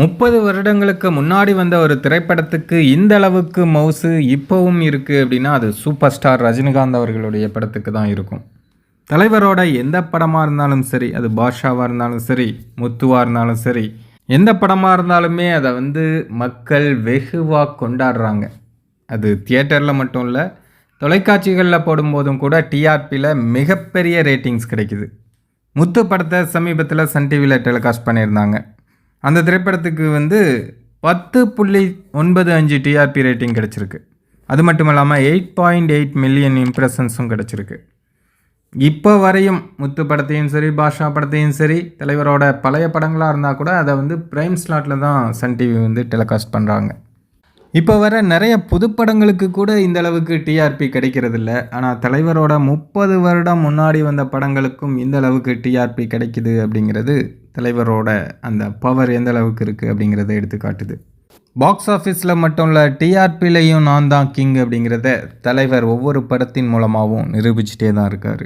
முப்பது வருடங்களுக்கு முன்னாடி வந்த ஒரு திரைப்படத்துக்கு இந்த அளவுக்கு மவுசு இப்போவும் இருக்குது அப்படின்னா அது சூப்பர் ஸ்டார் ரஜினிகாந்த் அவர்களுடைய படத்துக்கு தான் இருக்கும். தலைவரோட எந்த படமாக இருந்தாலும் சரி அது பாஷாவாக இருந்தாலும் சரி முத்துவாக இருந்தாலும் சரி எந்த படமாக இருந்தாலுமே அதை வந்து மக்கள் வெகுவாக கொண்டாடுறாங்க. அது தியேட்டரில் மட்டும் இல்லை தொலைக்காட்சிகளில் போடும்போதும் கூட டிஆர்பியில் மிகப்பெரிய ரேட்டிங்ஸ் கிடைக்குது. முத்து படத்தை சமீபத்தில் சன் டிவியில் டெலிகாஸ்ட் பண்ணியிருந்தாங்க. அந்த திரைப்படத்துக்கு வந்து பத்து புள்ளி ஒன்பது அஞ்சு டிஆர்பி ரேட்டிங் கிடச்சிருக்கு. அது மட்டும் இல்லாமல் எயிட் பாயிண்ட் எயிட் மில்லியன் இம்ப்ரெஷன்ஸும் கிடச்சிருக்கு. இப்போ வரையும் முத்து படத்தையும் சரி பாஷா படத்தையும் சரி தலைவரோட பழைய படங்களாக இருந்தால் கூட அதை வந்து பிரைம் ஸ்லாட்டில் தான் சன் டிவி வந்து டெலிகாஸ்ட் பண்ணுறாங்க இப்போ வர நிறைய புதுப்படங்களுக்கு கூட இந்த அளவுக்கு டிஆர்பி கிடைக்கிறதில்ல. ஆனால் தலைவரோட முப்பது வருடம் முன்னாடி வந்த படங்களுக்கும் இந்த அளவுக்கு டிஆர்பி கிடைக்குது அப்படிங்கிறது தலைவரோட அந்த பவர் எந்த அளவுக்கு இருக்குது அப்படிங்கிறத எடுத்து காட்டுது. பாக்ஸ் ஆஃபீஸில் மட்டும் இல்லை டிஆர்பிலையும் நான் தான் கிங் அப்படிங்கிறத தலைவர் ஒவ்வொரு படத்தின் மூலமாகவும் நிரூபிச்சிட்டே தான் இருக்கார்.